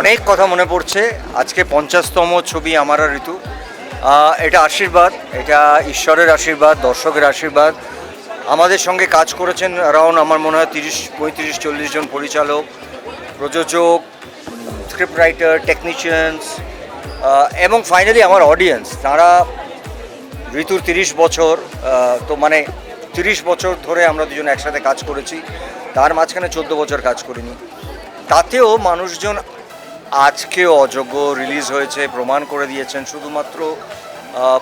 অনেক কথা মনে পড়ছে। আজকে পঞ্চাশতম ছবি আমার ঋতু। এটা আশীর্বাদ, এটা ঈশ্বরের আশীর্বাদ, দর্শকের আশীর্বাদ। আমাদের সঙ্গে কাজ করেছেন অ্যারাউন্ড আমার মনে হয় তিরিশ, পঁয়ত্রিশ, চল্লিশ জন পরিচালক, প্রযোজক স্ক্রিপ্ট রাইটার টেকনিশিয়ানস এবং ফাইনালি আমার অডিয়েন্স তারা ঋতুর তিরিশ বছর তো মানে তিরিশ বছর ধরে আমরা দুজন একসাথে কাজ করেছি। তার মাঝখানে চোদ্দ বছর কাজ করিনি। তাতেও মানুষজন আজকেও অযোগ্য রিলিজ হয়েছে, প্রমাণ করে দিয়েছেন শুধুমাত্র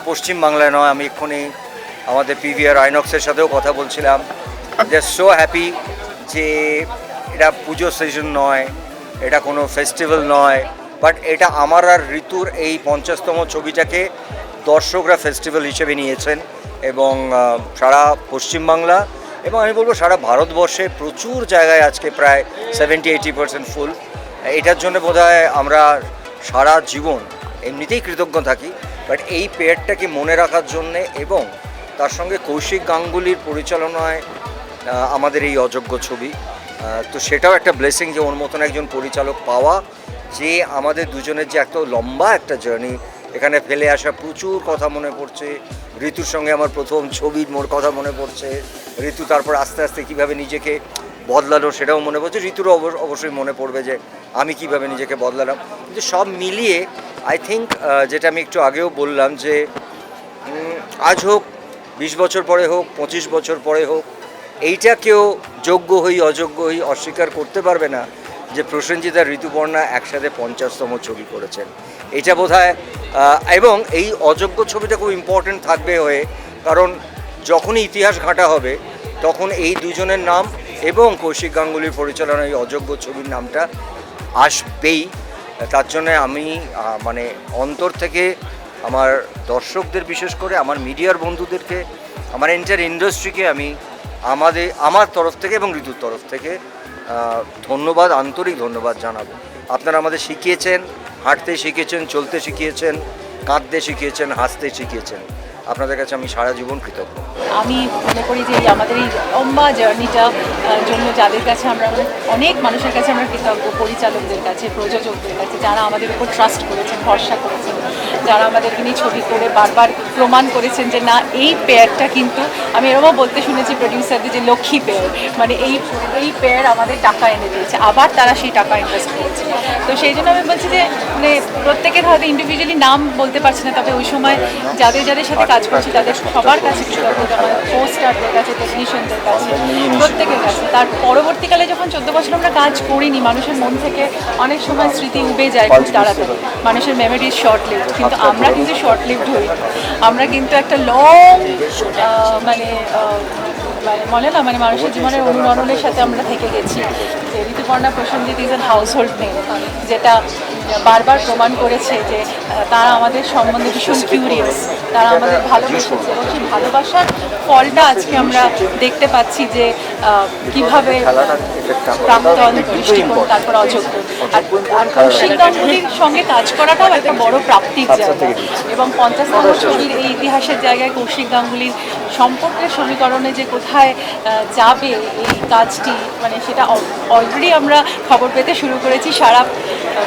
পশ্চিমবাংলায় নয়, আমি এক্ষুনি আমাদের পিভিআর আইনক্সের সাথেও কথা বলছিলাম। দে সো হ্যাপি যে এটা পুজো সিজন নয়, এটা কোনো ফেস্টিভ্যাল নয় বাট এটা আমার আর ঋতুর এই পঞ্চাশতম ছবিটাকে দর্শকরা ফেস্টিভ্যাল হিসেবে নিয়েছেন এবং সারা পশ্চিমবাংলা এবং আমি বলব সারা ভারতবর্ষে প্রচুর জায়গায় আজকে প্রায় সেভেন্টি এইটি পার্সেন্ট ফুল এটার জন্য বোধহয় আমরা সারা জীবন এমনিতেই কৃতজ্ঞ থাকি বাট এই পেয়ারটাকে মনে রাখার জন্যে এবং তার সঙ্গে কৌশিক গাঙ্গুলির পরিচালনায় আমাদের এই অযোগ্য ছবি। তো সেটাও একটা ব্লেসিং যে ওর মতন একজন পরিচালক পাওয়া, যে আমাদের দুজনের যে এত লম্বা একটা জার্নি এখানে ফেলে আসা প্রচুর কথা মনে পড়ছে, ঋতুর সঙ্গে আমার প্রথম ছবির মোর কথা মনে পড়ছে, ঋতু তারপর আস্তে আস্তে কীভাবে নিজেকে বদলালো সেটাও মনে পড়ছে। ঋতুরও অবশ্য- অবশ্যই মনে পড়বে যে আমি কীভাবে নিজেকে বদলালাম। কিন্তু সব মিলিয়ে আই থিঙ্ক যেটা আমি একটু আগেও বললাম যে আজ হোক, বিশ বছর পরে হোক, পঁচিশ বছর পরে হোক, এইটা কেউ যোগ্য হই, অযোগ্য হই, অস্বীকার করতে পারবে না যে প্রসেনজিৎ আর ঋতুপর্ণা একসাথে পঞ্চাশতম ছবি করেছেন। এটা বোধ এবং এই অযোগ্য ছবিটা খুব ইম্পর্টেন্ট থাকবে হয়ে, কারণ যখনই ইতিহাস ঘাঁটা হবে, তখন এই দুজনের নাম এবং কৌশিক গাঙ্গুলির পরিচালনায় এই অযোগ্য ছবির নামটা আসবেই। তার জন্য আমি মানে অন্তর থেকে আমার দর্শকদের, বিশেষ করে আমার মিডিয়ার বন্ধুদেরকে, আমার এন্টার ইন্ডাস্ট্রিকে আমি আমাদের আমার তরফ থেকে এবং ঋতুর তরফ থেকে ধন্যবাদ, আন্তরিক ধন্যবাদ জানাব। আপনারা আমাদের শিখিয়েছেন, হাঁটতে শিখিয়েছেন, চলতে শিখিয়েছেন, কাঁদতে শিখিয়েছেন, হাসতে শিখিয়েছেন। আপনাদের কাছে আমি সারা জীবন কৃতজ্ঞ। আমি মনে করি যে আমাদের এই লম্বা জার্নিটা জন্য যাদের কাছে আমরা, অনেক মানুষের কাছে আমরা কৃতজ্ঞ, পরিচালকদের কাছে, প্রযোজকদের কাছে, যারা আমাদের উপর ট্রাস্ট করেছেন, ভরসা করেছেন। যারা আমাদেরকে নিয়ে ছবি করে বারবার প্রমাণ করেছেন যে না এই পেয়ারটা কিন্তু আমি এরকমও বলতে শুনেছি প্রডিউসারদের যে লক্ষ্মী পেয়ার মানে এই এই পেয়ার আমাদের টাকা এনে দিয়েছে আবার তারা সেই টাকা ইনভেস্ট করেছে। তো সেই জন্য আমি বলছি যে মানে প্রত্যেকের হয়তো ইন্ডিভিজুয়ালি নাম বলতে পারছি না তবে ওই সময় যাদের যাদের সাথে কাজ করছি তাদের সবার কাছে কৃতজ্ঞতা পোস্টারদের কাছে টেকনিশিয়ানদের কাছে প্রত্যেকের কাছে। তার পরবর্তীকালে যখন চোদ্দ বছর আমরা কাজ করিনি মানুষের মন থেকে অনেক সময় স্মৃতি উবে যায় খুব তাড়াতাড়ি। মানুষের মেমোরি শর্ট লিভড কিন্তু আমরা কিন্তু শর্ট লিভড হই। আমরা কিন্তু একটা লং মানে বলে না মানে মানুষের জীবনের অনুরণনের সাথে আমরা থেকে গেছি। যে Rituparna Prosenjit is an household name যেটা বারবার প্রমাণ করেছে যে তারা আমাদের সম্বন্ধে ভীষণ কিউরিয়াস তারা আমাদের ভালোবেসেছে এবং সেই ভালোবাসার ফলটা আজকে আমরা দেখতে পাচ্ছি যে কীভাবে প্রাক্তন দৃষ্টিকোণ তারপর অযোগ্য। আর আর কৌশিক গাঙ্গুলির সঙ্গে কাজ করাটাও একটা বড় প্রাপ্তির জায়গা। এবং পঞ্চাশতম ছবির এই ইতিহাসের জায়গায় কৌশিক গাঙ্গুলির সম্পর্কের সমীকরণে যে কোথায় যাবে এই কাজটি? মানে সেটা অলরেডি আমরা খবর পেতে শুরু করেছি। সারা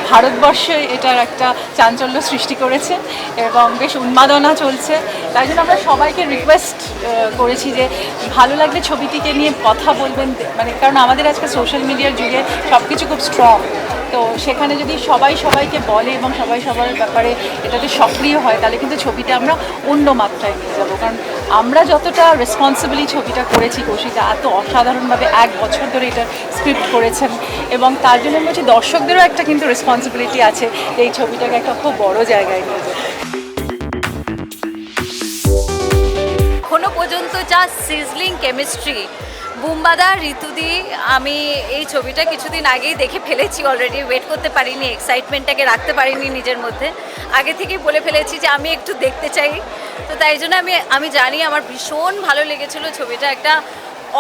ভারতবর্ষে এটার একটা চাঞ্চল্য সৃষ্টি করেছে এবং বেশ উন্মাদনা চলছে। তাই জন্য আমরা সবাইকে রিকোয়েস্ট করেছি যে ভালো লাগলে ছবিটিকে নিয়ে কথা বলবেন। মানে কারণ আমাদের আজকে সোশ্যাল মিডিয়ার যুগে সব কিছু খুব স্ট্রং তো সেখানে যদি সবাই সবাইকে বলে এবং সবাই সবার ব্যাপারে এটাতে সক্রিয় হয়, তাহলে কিন্তু ছবিটা আমরা অন্য মাত্রায় নিয়ে যাব। কারণ আমরা যতটা রেসপন্সিবলি ছবিটা করেছি কৌশিকা এত অসাধারণভাবে এক বছর ধরে এটা স্ক্রিপ্ট করেছেন এবং তার জন্য বলছি দর্শকদেরও একটা কিন্তু রেসপন্সিবিলিটি আছে এই ছবিটাকে একটা খুব বড় জায়গায় নিয়ে এখনও পর্যন্ত যা সিজলিং কেমিস্ট্রি বুম্বাদা, ঋতুদি, আমি এই ছবিটা কিছুদিন আগেই দেখে ফেলেছি অলরেডি ওয়েট করতে পারিনি এক্সাইটমেন্টটাকে রাখতে পারিনি নিজের মধ্যে। আগে থেকেই বলে ফেলেছি যে আমি একটু দেখতে চাই। তো তাই জন্য আমি আমি জানি আমার ভীষণ ভালো লেগেছিল ছবিটা, একটা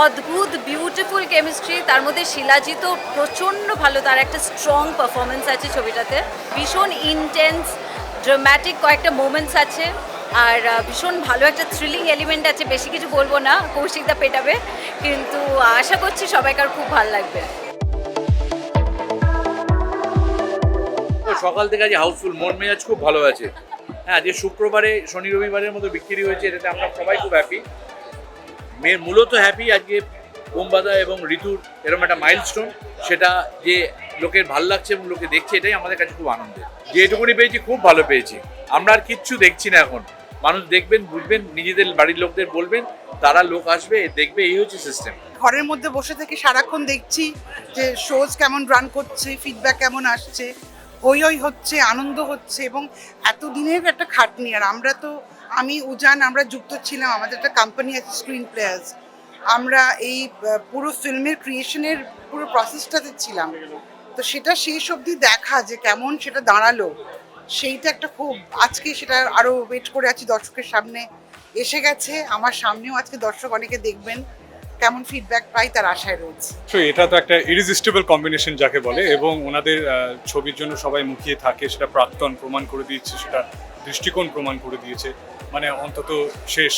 অদ্ভুত বিউটিফুল কেমিস্ট্রি তার মধ্যে শিলাজিৎ প্রচণ্ড ভালো, তার একটা স্ট্রং পারফরমেন্স আছে ছবিটাতে। ভীষণ ইন্টেন্স ড্রামাটিক কয়েকটা মোমেন্টস আছে। আর ভীষণ ভালো একটা থ্রিলিং এলিমেন্ট আছে, বেশি কিছু বলব না কৌশিকদা পেটাবে, কিন্তু আশা করছি সবাইকার খুব ভালো লাগবে। সকাল থেকে আজ হাউসফুল মন মেজাজ খুব ভালো আছে। হ্যাঁ আজকে শুক্রবারে, শনি রবিবারের মতো বিক্রি হয়েছে, এটাতে আমরা সবাই খুব হ্যাপি মেয়ের মূলত হ্যাপি আজকে বোমবাদা এবং ঋতুর এরকম একটা মাইলস্টোন সেটা যে লোকের ভালো লাগছে এবং লোকে দেখছে, এটাই আমাদের কাছে খুব আনন্দের। যেটুকুনি পেয়েছি, খুব ভালো পেয়েছি। আমরা আর কিচ্ছু দেখছি না এখন। মানুষ দেখবেন, বুঝবেন, নিজেদের বাড়ির লোকদের বলবেন, তারা লোক আসবে, দেখবে, এই হচ্ছে সিস্টেম ঘরের মধ্যে বসে থেকে সারাক্ষণ দেখছি যে শোজ কেমন রান করছে ফিডব্যাক কেমন আসছে, হই হই হচ্ছে, আনন্দ হচ্ছে এবং এতদিনের একটা খাটনি। আর আমরা তো, আমি, উজান, আমরা যুক্ত ছিলাম, আমাদের একটা কোম্পানি আছে স্ক্রিন প্লেয়ার্স আমরা এই পুরো ফিল্মের ক্রিয়েশনের পুরো প্রসেসটাতে ছিলাম। তো সেটা শেষ অবধি দেখা যে কেমন সেটা দাঁড়াল। সেইটা একটা খুব, আজকে সেটা আরও ওয়েট করে আছি, দর্শকের সামনে এসে গেছে। আমার সামনেও আজকে দর্শক অনেকে দেখবেন, কেমন ফিডব্যাক পাই তার আশায় রয়েছে। তো এটা তো একটা ইরিজিস্টেবল কম্বিনেশন যাকে বলে, এবং ওনাদের ছবির জন্য সবাই মুখিয়ে থাকে, সেটা প্রাক্তন প্রমাণ করে দিয়েছে, সেটা দৃষ্টিকোণ প্রমাণ করে দিয়েছে মানে অন্তত শেষ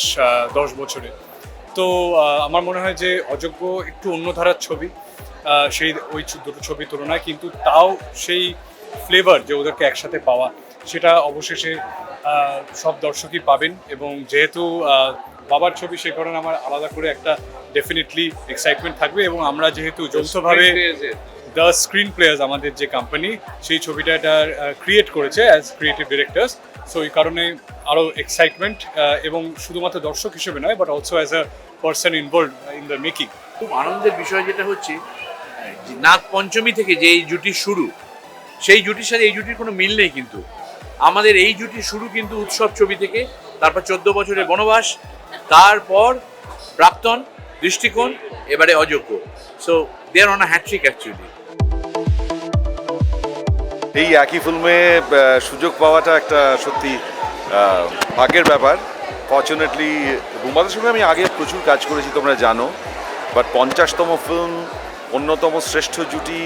দশ বছরে। তো আমার মনে হয় যে অযোগ্য একটু অন্য ধারার ছবি সেই ওই দুটো ছবির তুলনায়, কিন্তু তাও সেই ফ্লেভার যে ওদেরকে একসাথে পাওয়া সেটা অবশেষে সব দর্শকই পাবেন এবং যেহেতু বাবার ছবি সে কারণে আমার আলাদা করে একটা ডেফিনেটলি এক্সাইটমেন্ট থাকবে এবং আমরা যেহেতু যৌথভাবে দ্য স্ক্রিন প্লেয়ার্স আমাদের যে কোম্পানি সেই ছবিটা এটা ক্রিয়েট করেছে অ্যাজ ক্রিয়েটিভ ডিরেক্টর্স সো এই কারণে আরও এক্সাইটমেন্ট এবং শুধুমাত্র দর্শক হিসেবে নয় but also as a person involve in the making খুব আনন্দের বিষয় যেটা হচ্ছে যে নাগ পঞ্চমী থেকে যে এই জুটি শুরু সেই জুটির সাথে এই জুটির কোনো মিল নেই কিন্তু। আমাদের এই জুটির শুরু কিন্তু উৎসব ছবি থেকে, তারপর চোদ্দ বছরের বনবাস, তারপর প্রাক্তন, দৃষ্টিকোণ, এবারে অযোগ্য। So there on hattrick actually এই একই ফিল্মে সুযোগ পাওয়াটা একটা সত্যি ভাগ্যের ব্যাপার। ফর্চুনেটলি রুমাদের সঙ্গে আমি আগে প্রচুর কাজ করেছি, তোমরা জানো। বাট পঞ্চাশতম ফিল্ম অন্যতম শ্রেষ্ঠ জুটি,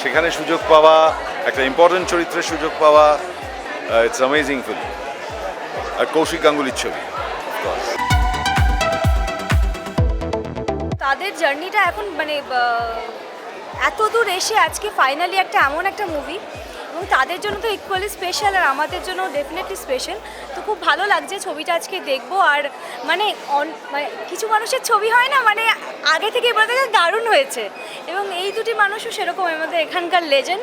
সেখানে সুযোগ পাওয়া, একটা ইম্পর্টেন্ট চরিত্রের সুযোগ পাওয়া ইটস অ্যামেজিং ফিল্ম আর কৌশিক গাঙ্গুলির ছবি তাদের জার্নিটা এখন মানে এত দূর এসে আজকে ফাইনালি একটা এমন একটা মুভি এবং তাদের জন্য তো ইকুয়ালি স্পেশাল আর আমাদের জন্য ডেফিনেটলি স্পেশাল তো খুব ভালো লাগছে ছবিটা আজকে দেখব। আর মানে অন- মানে কিছু মানুষের ছবি হয় না মানে আগে থেকে এবার গেলে দারুণ হয়েছে। এবং এই দুটি মানুষও সেরকম আমাদের এখানকার লেজেন্ড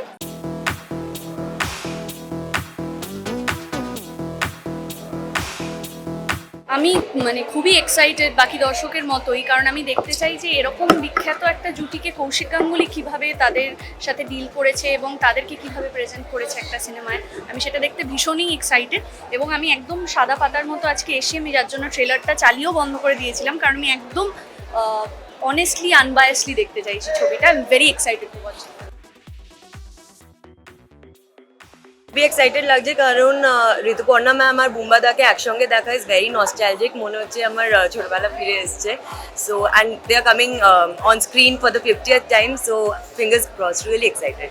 আমি মানে খুবই এক্সাইটেড বাকি দর্শকের মতোই, কারণ আমি দেখতে চাই যে এরকম বিখ্যাত একটা জুটিকে কৌশিক গাঙ্গুলি কীভাবে তাদের সাথে ডিল করেছে এবং তাদেরকে কীভাবে প্রেজেন্ট করেছে একটা সিনেমায় আমি সেটা দেখতে ভীষণই এক্সাইটেড এবং আমি একদম সাদা পাতার মতো আজকে এসে আমি যার জন্য ট্রেলারটা চালিয়েও বন্ধ করে দিয়েছিলাম, কারণ আমি একদম অনেস্টলি আনবায়াসলি দেখতে চাইছি ছবিটা। I am very excited to watch খুবই এক্সাইটেড লাগছে কারণ আহ, ঋতুপর্ণা ম্যাম আর বুম্বাদাকে একসঙ্গে দেখা ইজ ভেরি নস্টালজিক মনে হচ্ছে আমার আহ, ছোটবেলা ফিরে এসছে। So and they are coming on screen for the fiftieth time so fingers cross really excited